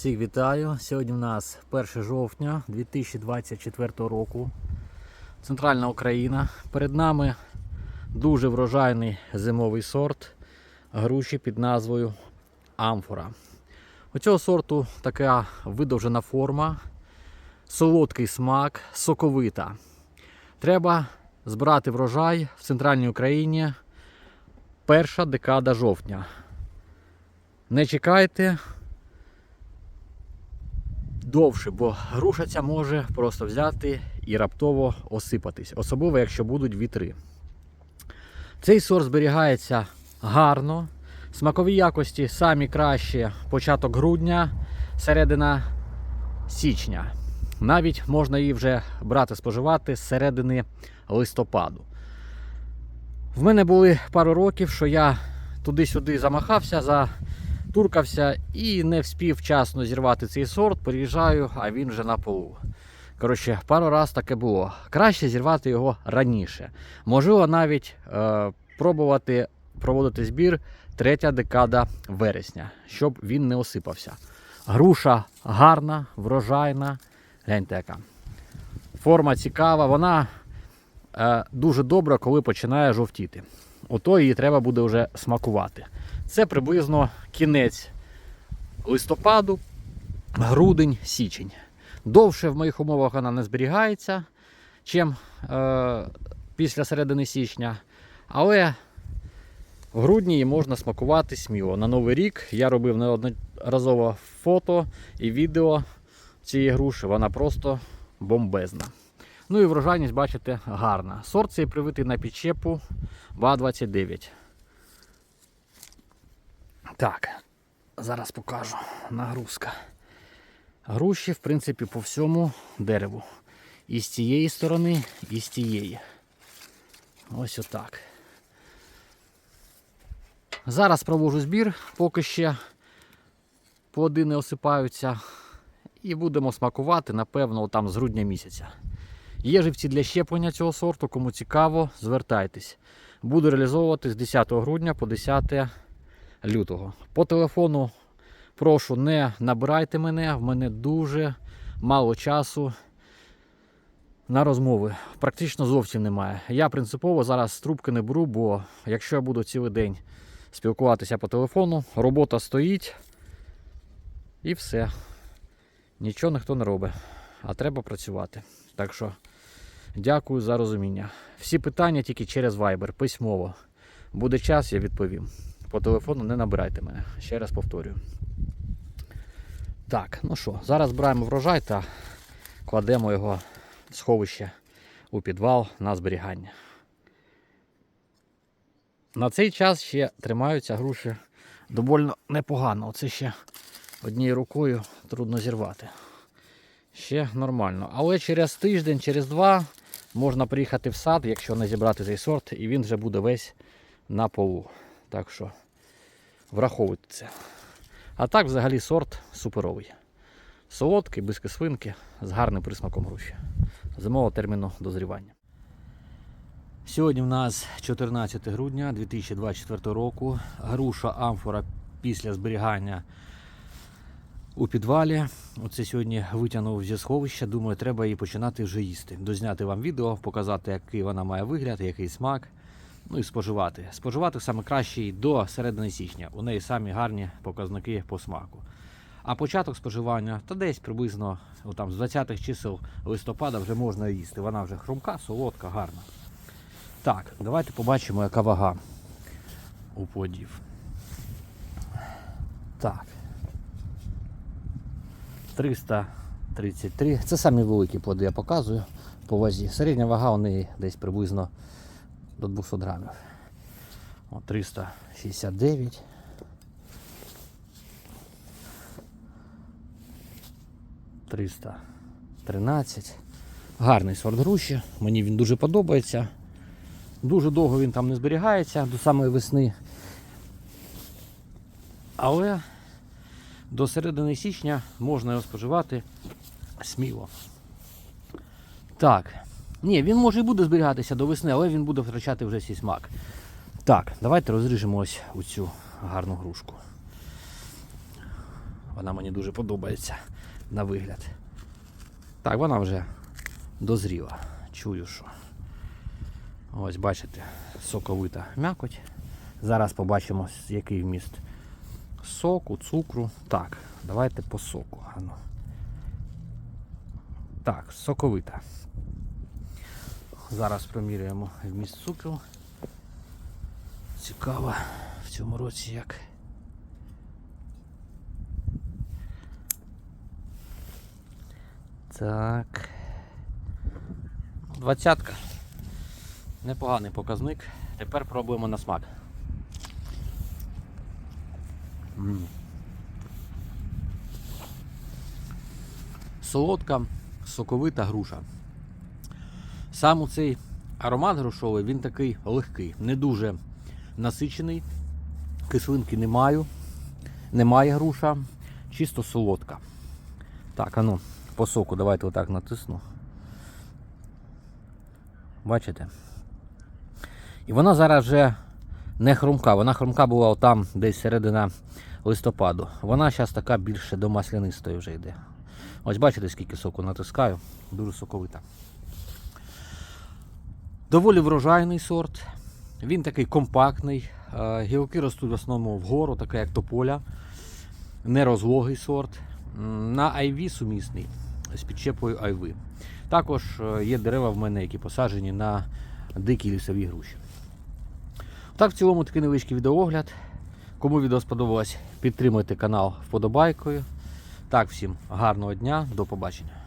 Всіх вітаю. Сьогодні у нас 1 жовтня 2024 року. Центральна Україна. Перед нами дуже врожайний зимовий сорт груші під назвою Амфора. У цього сорту така видовжена форма, солодкий смак, соковита. Треба збирати врожай в центральній Україні перша декада жовтня. Не чекайте, довше, бо груша ця може просто взяти і раптово осипатись, особливо якщо будуть вітри. Цей сорт зберігається гарно. Смакові якості самі кращі початок грудня, середина січня. Навіть можна її вже брати споживати з середини листопаду. В мене були пару років, що я туди-сюди замахався, затуркався і не вспів вчасно зірвати цей сорт. Приїжджаю, а він вже на полу. Коротше, пару раз таке було. Краще зірвати його раніше. Можливо, навіть е, пробувати проводити збір третя декада вересня, щоб він не осипався. Груша гарна, врожайна. Гляньте яка. Форма цікава, вона е, дуже добра, коли починає жовтіти. Ото її треба буде вже смакувати. Це приблизно кінець листопаду, грудень, січень. Довше в моїх умовах вона не зберігається, чим е, після середини січня. Але в грудні її можна смакувати сміло. На Новий рік я робив неодноразово фото і відео цієї груші. Вона просто бомбезна. Ну і врожайність, бачите, гарна. Сорт цей привитий на підчепу ВА-29. Так, зараз покажу нагрузка. Груші, в принципі, по всьому дереву. І з цієї сторони, і з тієї. Ось отак. Зараз провожу збір, поки ще плоди осипаються. І будемо смакувати, напевно, там з грудня місяця. Є живці для щеплення цього сорту, кому цікаво, звертайтесь. Буду реалізовувати з 10 грудня по 10 лютого. По телефону прошу, не набирайте мене, в мене дуже мало часу на розмови. Практично зовсім немає. Я принципово зараз трубки не беру, бо якщо я буду цілий день спілкуватися по телефону, робота стоїть і все. Нічого ніхто не робить, а треба працювати. Так що дякую за розуміння. Всі питання тільки через Viber, письмово. Буде час, я відповім. По телефону не набирайте мене. Ще раз повторюю. Так, ну що, зараз збираємо врожай та кладемо його в сховище у підвал на зберігання. На цей час ще тримаються груші доволі непогано. Оце ще однією рукою трудно зірвати. Ще нормально. Але через тиждень, через два можна приїхати в сад, якщо не зібрати цей сорт, і він вже буде весь на полу. Так що враховуйте це. А так взагалі сорт суперовий. Солодкий, без кислинки, з гарним присмаком груші. Зимового терміну дозрівання. Сьогодні в нас 14 грудня 2024 року. Груша амфора після зберігання у підвалі. Оце сьогодні витягнув зі сховища. Думаю, треба її починати вже їсти. Дозняти вам відео, показати, який вона має вигляд, який смак. Ну і споживати. Споживати саме краще до середини січня. У неї самі гарні показники по смаку. А початок споживання та десь приблизно о, там, з 20-х чисел листопада вже можна їсти. Вона вже хрумка, солодка, гарна. Так, давайте побачимо, яка вага у плодів. Так. 333. Це самі великі плоди я показую по вазі. Середня вага у неї десь приблизно до 200 грамів. О, 369. Триста тринадцять. Гарний сорт груші. Мені він дуже подобається. Дуже довго він там не зберігається до самої весни. Але до середини січня можна його споживати сміло. Так. Ні, він може і буде зберігатися до весни, але він буде втрачати вже свій смак. Так, давайте розріжемо ось у цю гарну грушку. Вона мені дуже подобається на вигляд. Так, вона вже дозріла. Чую, що. Ось бачите, соковита м'якоть. Зараз побачимо, який вміст соку, цукру. Так, давайте по соку. Так, соковита. Зараз проміряємо вміст цукру. Цікаво в цьому році як. Так. Двадцятка. Непоганий показник. Тепер пробуємо на смак. М. Солодка, соковита груша. Сам у цей аромат грушовий, він такий легкий, не дуже насичений. Кислинки не маю. Немає груша, чисто солодка. Так, а ну, по соку давайте отак натисну. Бачите? І вона зараз вже не хрумка. Вона хрумка була отам десь середина листопаду. Вона зараз така більше до маслянистої вже йде. Ось бачите, скільки соку натискаю. Дуже соковита. Доволі врожайний сорт. Він такий компактний. Е, Гілки ростуть в основному вгору, таке як тополя. Нерозлогий сорт. На айві сумісний з підчепою айви. Також е, є дерева в мене, які посаджені на дикі лісові груші. Так, в цілому такий невеличкий відеоогляд. Кому відео сподобалось, підтримуйте канал вподобайкою. Так, всім гарного дня, до побачення.